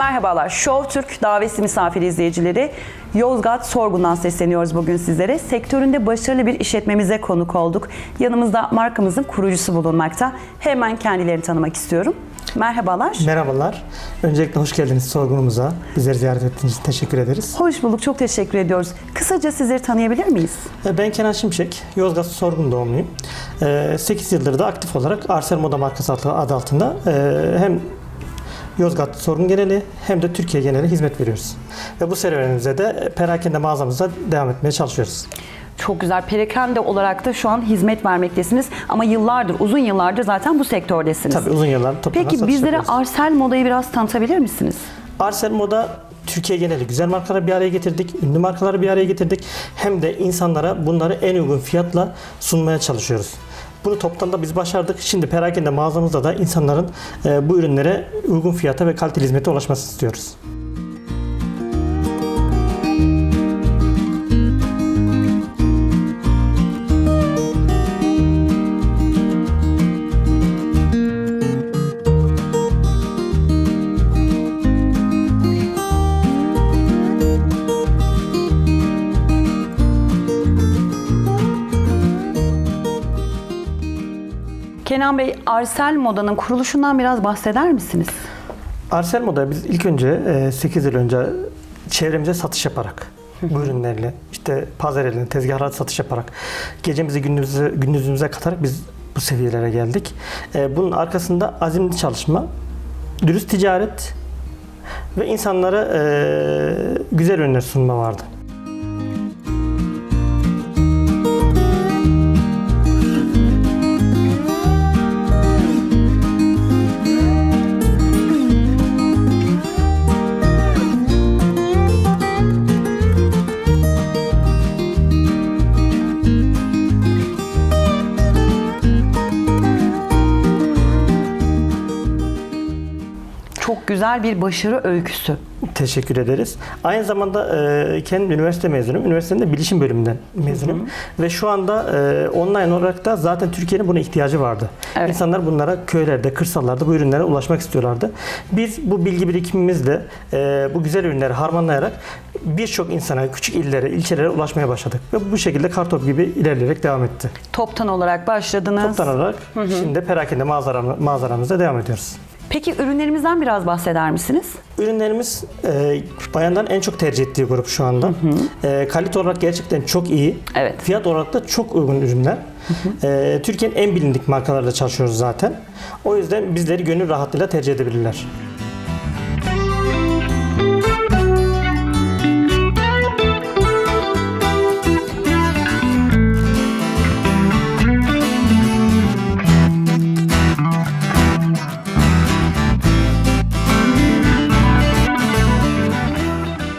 Merhabalar, Show Türk davetli misafir izleyicileri. Yozgat Sorgun'dan sesleniyoruz bugün sizlere. Sektöründe başarılı bir işletmemize konuk olduk. Yanımızda markamızın kurucusu bulunmakta. Hemen kendilerini tanımak istiyorum. Merhabalar. Merhabalar. Öncelikle hoş geldiniz sorgunumuza. Bizleri ziyaret ettiğiniz için teşekkür ederiz. Hoş bulduk, çok teşekkür ediyoruz. Kısaca sizleri tanıyabilir miyiz? E, Ben Kenan Şimşek, Yozgat Sorgun doğumluyum. 8 yıldır da aktif olarak Arser Moda markası adı adı altında e, hem Yozgat Sorgun geneli hem de Türkiye geneli hizmet veriyoruz. Ve bu serüvenimize de perakende mağazamızda devam etmeye çalışıyoruz. Çok güzel. Perakende olarak da şu an hizmet vermektesiniz. Ama yıllardır, uzun yıllardır zaten bu sektördesiniz. Tabii uzun yıllar Peki satış bizlere yapıyoruz. Arsel Moda'yı biraz tanıtabilir misiniz? Arser Moda Türkiye geneli güzel markaları bir araya getirdik, ünlü markaları bir araya getirdik. Hem de insanlara bunları en uygun fiyatla sunmaya çalışıyoruz. Bunu toptan biz başardık. Şimdi perakende mağazamızda da insanların e, bu ürünlere uygun fiyata ve kaliteli hizmete ulaşmasını istiyoruz. Kenan Bey, Arsel Moda'nın kuruluşundan biraz bahseder misiniz? Arsel Moda biz ilk önce 8 yıl önce çevremize satış yaparak bu ürünlerle işte pazar eline tezgahlara satış yaparak gecemizi gündüzümüze, gündüzümüze katarak biz bu seviyelere geldik. E, Bunun arkasında azimli çalışma, dürüst ticaret ve insanlara e, güzel ürünler sunma vardı. Çok güzel bir başarı öyküsü. Teşekkür ederiz. Aynı zamanda e, kendim üniversite mezunuyum. Üniversitenin de bilişim bölümünden mezunum. Ve şu anda e, online olarak da zaten Türkiye'nin buna ihtiyacı vardı. Evet. İnsanlar bunlara köylerde, kırsallarda bu ürünlere ulaşmak istiyorlardı. Biz bu bilgi birikimimizle e, bu güzel ürünleri harmanlayarak birçok insana, küçük illere, ilçelere ulaşmaya başladık. Ve bu şekilde kartop gibi ilerleyerek devam etti. Toptan olarak başladınız. Toptan olarak şimdi de perakende mağazaram- mağazaramızda devam ediyoruz. Peki ürünlerimizden biraz bahseder misiniz? Ürünlerimiz e, bayanların en çok tercih ettiği grup şu anda. E, kalite olarak gerçekten çok iyi. Evet. Fiyat olarak da çok uygun ürünler. E, Türkiye'nin en bilindik markalarla çalışıyoruz zaten. O yüzden bizleri gönül rahatlığıyla tercih edebilirler.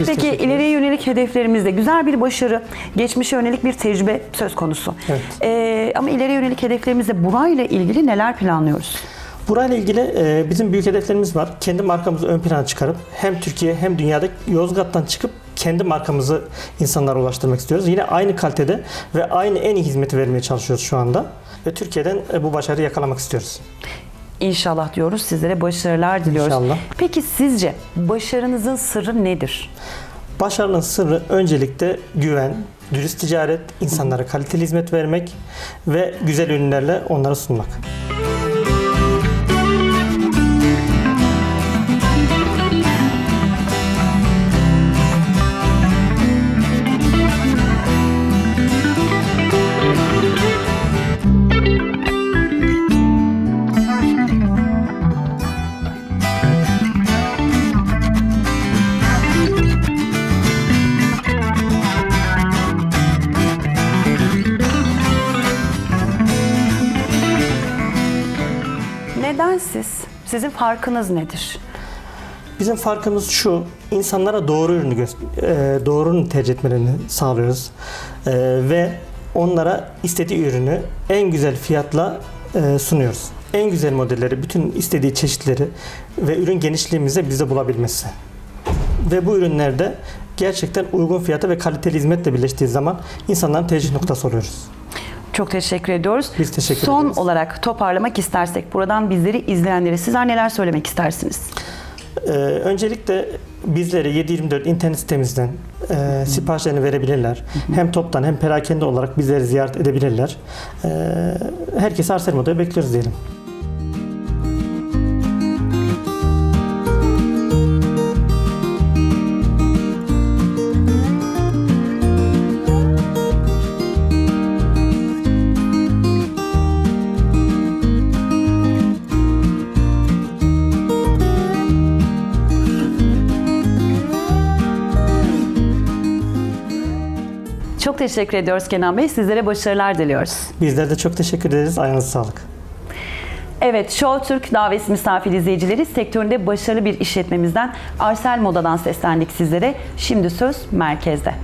Biz Peki ileriye yönelik hedeflerimizde güzel bir başarı, geçmişe yönelik bir tecrübe söz konusu. Evet. Ee, ama ileriye yönelik hedeflerimizde burayla ilgili neler planlıyoruz? Burayla ilgili e, bizim büyük hedeflerimiz var. Kendi markamızı ön plana çıkarıp hem Türkiye hem dünyada Yozgat'tan çıkıp kendi markamızı insanlara ulaştırmak istiyoruz. Yine aynı kalitede ve aynı en iyi hizmeti vermeye çalışıyoruz şu anda. Ve Türkiye'den e, bu başarıyı yakalamak istiyoruz. İnşallah diyoruz. Sizlere başarılar diliyoruz. İnşallah. Peki sizce başarınızın sırrı nedir? Başarının sırrı öncelikle güven, dürüst ticaret, insanlara kaliteli hizmet vermek ve güzel ürünlerle onlara sunmak. Sizin farkınız nedir? Bizim farkımız şu, insanlara doğru ürünü e, doğru ürünü tercih etmelerini sağlıyoruz. E, ve onlara istediği ürünü en güzel fiyatla e, sunuyoruz. En güzel modelleri, bütün istediği çeşitleri ve ürün genişliğimizde bizde bulabilmesi. Ve bu ürünlerde gerçekten uygun fiyata ve kaliteli hizmetle birleştiği zaman insanların tercih noktası oluyoruz. Çok teşekkür ediyoruz. Biz teşekkür Son ederiz. olarak toparlamak istersek buradan bizleri izleyenlere sizler neler söylemek istersiniz? Ee, öncelikle bizlere 724 internet sitemizden e, siparişlerini verebilirler. Hem toptan hem perakende olarak bizleri ziyaret edebilirler. Ee, herkese Arsel Moda'ya bekliyoruz diyelim. Çok teşekkür ediyoruz Kenan Bey. Sizlere başarılar diliyoruz. Bizler de çok teşekkür ederiz. Ayağınıza sağlık. Evet, Show Türk davet misafir izleyicileri sektöründe başarılı bir işletmemizden Arsel Moda'dan seslendik sizlere. Şimdi söz merkezde.